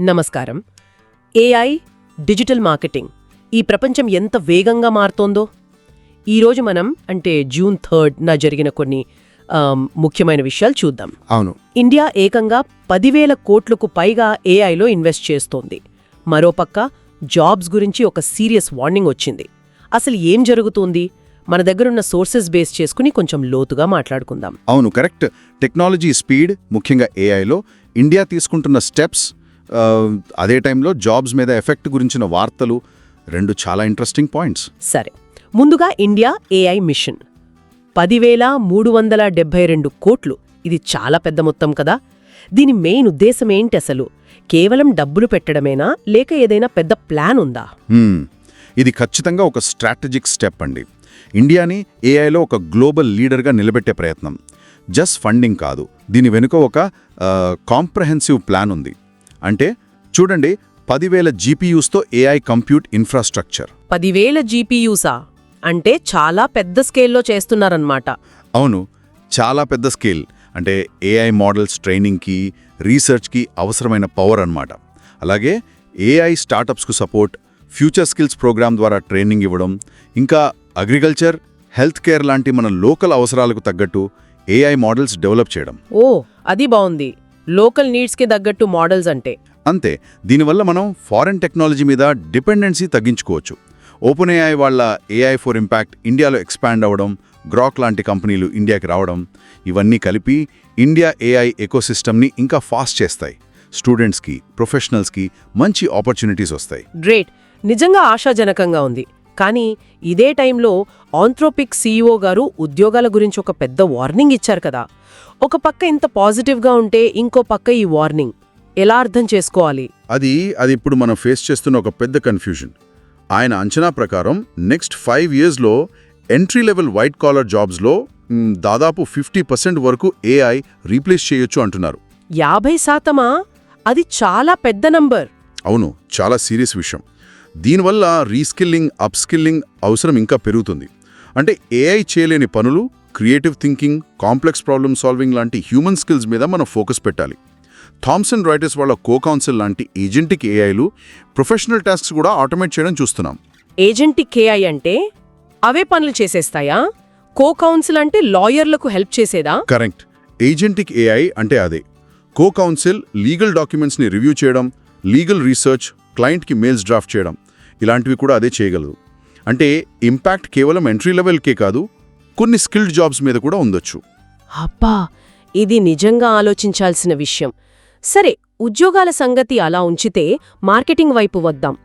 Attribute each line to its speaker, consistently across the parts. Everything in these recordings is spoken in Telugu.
Speaker 1: నమస్కారం. ఏఐ డిజిటల్ మార్కెటింగ్ ఈ ప్రపంచం ఎంత వేగంగా మారుతోందో? ఈరోజు మనం అంటే జూన్ థర్డ్న జరిగిన కొన్ని ముఖ్యమైన విషయాలు చూద్దాం.
Speaker 2: అవును.
Speaker 1: ఇండియా ఏకంగా పదివేల కోట్లకు పైగా ఏఐలో ఇన్వెస్ట్ చేస్తోంది. మరోపక్క జాబ్స్ గురించి ఒక సీరియస్ వార్నింగ్ వచ్చింది. అసలు ఏం జరుగుతోంది? మన దగ్గరున్న సోర్సెస్ బేస్ చేసుకుని కొంచెం లోతుగా మాట్లాడుకుందాం.
Speaker 2: అవును కరెక్ట్. టెక్నాలజీ స్పీడ్ ముఖ్యంగా ఏఐలో ఇండియా తీసుకుంటున్న స్టెప్స్ అదే టైంలో జాబ్స్ మీద ఎఫెక్ట్ గురించిన వార్తలు రెండు చాలా ఇంట్రెస్టింగ్ పాయింట్స్.
Speaker 1: సరే. ముందుగా ఇండియా ఏఐ మిషన్. పదివేల మూడు వందల డెబ్బై రెండు కోట్లు. ఇది చాలా పెద్ద మొత్తం కదా. దీని మెయిన్ ఉద్దేశం ఏంటి అసలు? కేవలం డబ్బులు పెట్టడమేనా? లేక ఏదైనా పెద్ద ప్లాన్ ఉందా.
Speaker 2: ఇది ఖచ్చితంగా ఒక స్ట్రాటజిక్ స్టెప్ అండి. ఇండియాని ఏఐలో ఒక గ్లోబల్ లీడర్గా నిలబెట్టే ప్రయత్నం. జస్ట్ ఫండింగ్ కాదు. దీని వెనుక ఒక కాంప్రహెన్సివ్ ప్లాన్ ఉంది. అంటే చూడండి పదివేల జీపీయూస్తో ఏఐ కంప్యూట్ ఇన్ఫ్రాస్ట్రక్చర్.
Speaker 1: పదివేల జీపీయూసా? అంటే చాలా పెద్ద స్కేల్లో చేస్తున్నారన్నమాట.
Speaker 2: అవును చాలా పెద్ద స్కేల్. అంటే ఏఐ మోడల్స్ ట్రైనింగ్కి రీసెర్చ్కి అవసరమైన పవర్ అన్నమాట. అలాగే ఏఐ స్టార్టప్స్కు సపోర్ట్ ఫ్యూచర్ స్కిల్స్ ప్రోగ్రామ్ ద్వారా ట్రైనింగ్ ఇవ్వడం ఇంకా అగ్రికల్చర్ హెల్త్ కేర్ లాంటి మన లోకల్ అవసరాలకు తగ్గట్టు ఏఐ మోడల్స్ డెవలప్ చేయడం.
Speaker 1: ఓ అది బావుంది. లోకల్ నీడ్స్కి తగ్గట్టు మోడల్స్ అంటే.
Speaker 2: అంతే దీనివల్ల మనం ఫారెన్ టెక్నాలజీ మీద డిపెండెన్సీ తగ్గించుకోవచ్చు. ఓపెన్ ఏఐ వాళ్ళ ఏఐ ఫర్ ఇంపాక్ట్ ఇండియాలో ఎక్స్పాండ్ అవ్వడం గ్రాక్ లాంటి కంపెనీలు ఇండియాకి రావడం ఇవన్నీ కలిపి ఇండియా ఏఐ ఎకోసిస్టమ్ని ఇంకా ఫాస్ట్ చేస్తాయి. స్టూడెంట్స్కి ప్రొఫెషనల్స్కి మంచి ఆపర్చునిటీస్ వస్తాయి.
Speaker 1: గ్రేట్. నిజంగా ఆశాజనకంగా ఉంది. కానీ ఇదే టైంలో ఆంథ్రోపిక్ సీఈఓ గారు ఉద్యోగాల గురించి ఒక పెద్ద వార్నింగ్ ఇచ్చారు కదా. ఒక పక్క ఇంత పాజిటివ్గా ఉంటే ఇంకో పక్క ఈ వార్నింగ్. ఎలా అర్థం చేసుకోవాలి?
Speaker 2: అది అది ఇప్పుడు మనం ఫేస్ చేస్తున్న ఒక పెద్ద కన్ఫ్యూజన్. ఆయన అంచనా ప్రకారం నెక్స్ట్ ఫైవ్ ఇయర్స్లో ఎంట్రీ లెవెల్ వైట్ కాలర్ జాబ్స్లో దాదాపు ఫిఫ్టీ పర్సెంట్ వరకు ఏఐ రీప్లేస్ చేయొచ్చు అంటున్నారు.
Speaker 1: యాభై శాతమా? అది చాలా పెద్ద నంబర్.
Speaker 2: అవును చాలా సీరియస్ విషయం. దీనివల్ల రీస్కిల్లింగ్ అప్స్కిల్లింగ్ అవసరం ఇంకా పెరుగుతుంది. అంటే ఏఐ చేయలేని పనులు creative thinking complex problem solving లాంటి హ్యూమన్ స్కిల్స్ మీద మనం ఫోకస్ పెట్టాలి. థామ్సన్ రైటర్స్ వాళ్ళ కో కౌన్సిల్ లాంటి ఏజెంటిక్ ఏఐలు ప్రొఫెషనల్ టాస్క్స్ కూడా ఆటోమేట్ చేయడం చూస్తున్నాం.
Speaker 1: ఏజెంటిక్ కేఐ అంటే అవే పనులు చేసేస్తాయా? కో కౌన్సిల్ అంటే లాయర్లకు హెల్ప్ చేసేదా?
Speaker 2: కరెక్ట్. ఏజెంటిక్ ఏఐ అంటే అదే. కో కౌన్సిల్ లీగల్ డాక్యుమెంట్స్ని రివ్యూ చేయడం లీగల్ రీసెర్చ్ క్లయింట్కి మెయిల్స్ డ్రాఫ్ట్ చేయడం ఇలాంటివి కూడా అదే చేయగలదు. అంటే ఇంపాక్ట్ కేవలం ఎంట్రీ లెవెల్కే కాదు కొన్ని స్కిల్డ్ జాబ్స్ మీద కూడా ఉండొచ్చు.
Speaker 1: అబ్బా! ఇది నిజంగా ఆలోచించాల్సిన విషయం. సరే ఉద్యోగాల సంగతి అలా ఉంచితే మార్కెటింగ్ వైపు వద్దాం.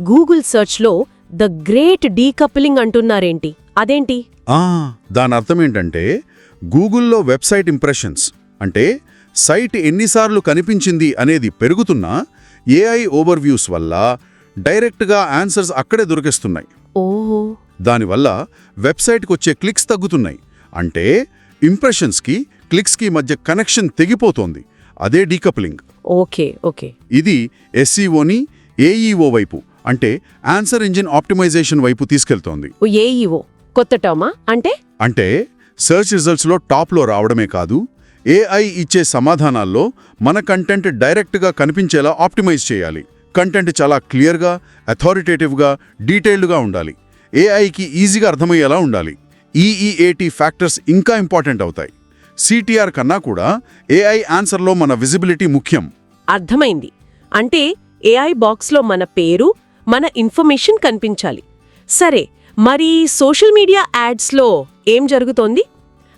Speaker 1: గూగుల్ సర్చ్లో ద గ్రేట్ డీకప్లింగ్ అంటున్నారేంటి? అదేంటి?
Speaker 2: ఆ, దాని అర్థం ఏంటంటే గూగుల్లో వెబ్సైట్ ఇంప్రెషన్స్ అంటే సైట్ ఎన్నిసార్లు కనిపించింది అనేది పెరుగుతున్నా ఏఐ ఓవర్వ్యూస్ వల్ల డైరెక్ట్గా ఆన్సర్స్ అక్కడే దొరికేస్తున్నాయి.
Speaker 1: ఓహో!
Speaker 2: దానివల్ల వెబ్సైట్కి వచ్చే క్లిక్స్ తగ్గుతున్నాయి. అంటే ఇంప్రెషన్స్కి క్లిక్స్కి మధ్య కనెక్షన్ తెగిపోతోంది. అదే డీకప్లింగ్.
Speaker 1: Okay okay.
Speaker 2: ఇది ఎస్సీఓని ఏఈఓ వైపు అంటే ఆన్సర్ ఇంజిన్ ఆప్టిమైజేషన్ వైపు తీసుకెళ్తోంది.
Speaker 1: ఏఈఓ. కొత్త టర్మా? అంటే?
Speaker 2: అంటే సెర్చ్ రిజల్ట్స్లో టాప్లో రావడమే కాదు ఏఐ ఇచ్చే సమాధానాల్లో మన కంటెంట్ డైరెక్ట్గా కనిపించేలా ఆప్టిమైజ్ చేయాలి. కంటెంట్ చాలా క్లియర్గా అథారిటేటివ్గా డీటెయిల్డ్గా ఉండాలి. ఏఐకి ఈజీగా అర్థమయ్యేలా ఉండాలి. ఈఈఏటి ఫ్యాక్టర్స్ ఇంకా ఇంపార్టెంట్ అవుతాయి. సిటిఆర్ కన్నా కూడా ఏఐ ఆన్సర్లో మన విజిబిలిటీ ముఖ్యం.
Speaker 1: అర్థమైంది. అంటే ఏఐ బాక్స్లో మన పేరు మన ఇన్ఫర్మేషన్ కనిపించాలి. సరే మరి సోషల్ మీడియా యాడ్స్లో ఏం జరుగుతోంది?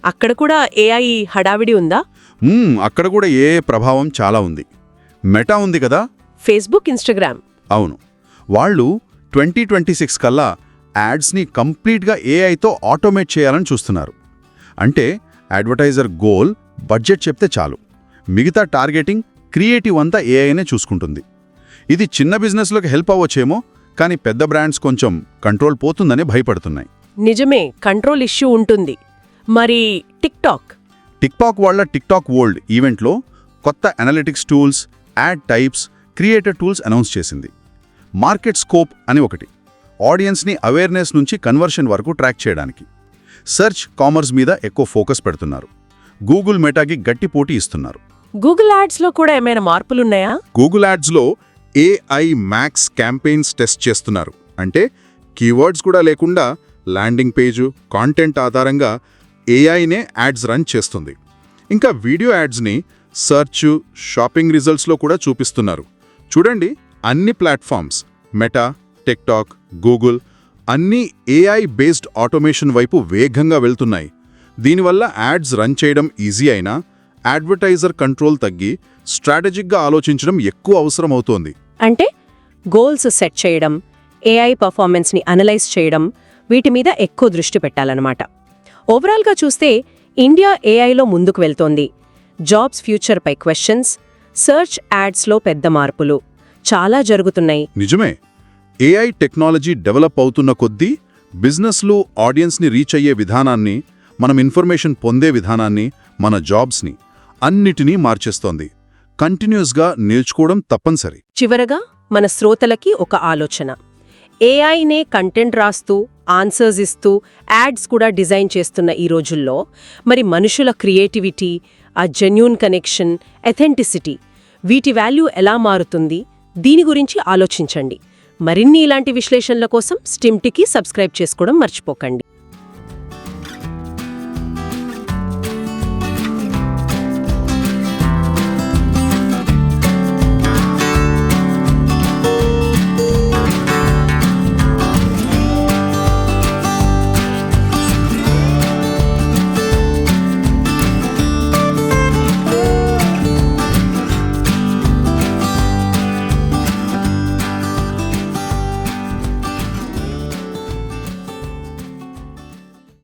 Speaker 1: అక్కడ కూడా ఏఐ హడావిడి ఉందా?
Speaker 2: అక్కడ కూడా ఏ ప్రభావం చాలా ఉంది. మెటా ఉంది కదా?
Speaker 1: ఫేస్బుక్ ఇన్స్టాగ్రామ్
Speaker 2: అవును. వాళ్ళు ట్వంటీ ట్వంటీ సిక్స్ కల్లా యాడ్స్ని కంప్లీట్గా ఏఐతో ఆటోమేట్ చేయాలని చూస్తున్నారు. అంటే అడ్వర్టైజర్ గోల్ బడ్జెట్ చెప్తే చాలు. మిగతా టార్గెటింగ్ క్రియేటివ్ అంతా ఏఐనే చూసుకుంటుంది. ఇది చిన్న బిజినెస్లోకి హెల్ప్ అవ్వచ్చేమో కానీ పెద్ద బ్రాండ్స్ కొంచెం కంట్రోల్ పోతుందని భయపడుతున్నాయి.
Speaker 1: నిజమే కంట్రోల్ ఇష్యూ ఉంటుంది. మరి టిక్టాక్?
Speaker 2: టిక్టాక్ వాళ్ళ టిక్టాక్ వరల్డ్ ఈవెంట్లో కొత్త analytics tools ad types creator tools announce చేసింది. మార్కెట్ స్కోప్ అని ఒకటి. ఆడియన్స్ని అవేర్నెస్ నుంచి కన్వర్షన్ వరకు ట్రాక్ చేయడానికి. సెర్చ్ కామర్స్ మీద ఎక్కువ ఫోకస్ పెడుతున్నారు. గూగుల్ మెటాకి గట్టి పోటీ ఇస్తున్నారు.
Speaker 3: గూగుల్ యాడ్స్లో కూడా ఏమైనా మార్పులున్నాయా?
Speaker 2: గూగుల్ యాడ్స్లో ఏఐ మ్యాక్స్ క్యాంపెయిన్స్ టెస్ట్ చేస్తున్నారు. అంటే కీవర్డ్స్ కూడా లేకుండా ల్యాండింగ్ పేజు కాంటెంట్ ఆధారంగా ఏఐనే యాడ్స్ రన్ చేస్తుంది. ఇంకా వీడియో యాడ్స్ని సర్చ్ షాపింగ్ రిజల్ట్స్లో కూడా చూపిస్తున్నారు. చూడండి అన్ని ప్లాట్ఫామ్స్ మెటా టిక్టాక్ గూగుల్ అన్నీ ఏఐ బేస్డ్ ఆటోమేషన్ వైపు వేగంగా వెళ్తున్నాయి. దీనివల్ల యాడ్స్ రన్ చేయడం ఈజీ అయినా అడ్వర్టైజర్ కంట్రోల్ తగ్గి స్ట్రాటజిక్గా ఆలోచించడం ఎక్కువ అవసరమవుతోంది
Speaker 1: అంటే గోల్స్ సెట్ చేయడం ఏఐ పర్ఫార్మెన్స్ని అనలైజ్ చేయడం వీటి మీద ఎక్కువ దృష్టి పెట్టాలన్నమాట. ఓవరాల్గా చూస్తే ఇండియా ఏఐలో ముందుకు వెళ్తోంది. జాబ్స్ ఫ్యూచర్పై క్వశ్చన్స్ సర్చ్ యాడ్స్లో పెద్ద మార్పులు. చాలా జరుగుతున్నాయి.
Speaker 2: నిజమే. ఏఐ టెక్నాలజీ డెవలప్ అవుతున్న కొద్దీ బిజినెస్లో ఆడియన్స్ని రీచ్ అయ్యే విధానాన్ని మనం ఇన్ఫర్మేషన్ పొందే విధానాన్ని మన జాబ్స్ని అన్నిటినీ మార్చేస్తోంది. కంటిన్యూస్గా నేర్చుకోవడం తప్పనిసరి.
Speaker 1: చివరగా మన శ్రోతలకి ఒక ఆలోచన. ఏఐనే కంటెంట్ రాస్తూ ఆన్సర్స్ ఇస్తూ యాడ్స్ కూడా డిజైన్ చేస్తున్న ఈ రోజుల్లో మరి మనుషుల క్రియేటివిటీ ఆ జెన్యూన్ కనెక్షన్ ఎథెంటిసిటీ వీటి వాల్యూ ఎలా మారుతుంది? దీని గురించి ఆలోచించండి. మరిన్ని ఇలాంటి విశ్లేషణల కోసం స్టిమ్టికి సబ్స్క్రైబ్ చేసుకోవడం మర్చిపోకండి.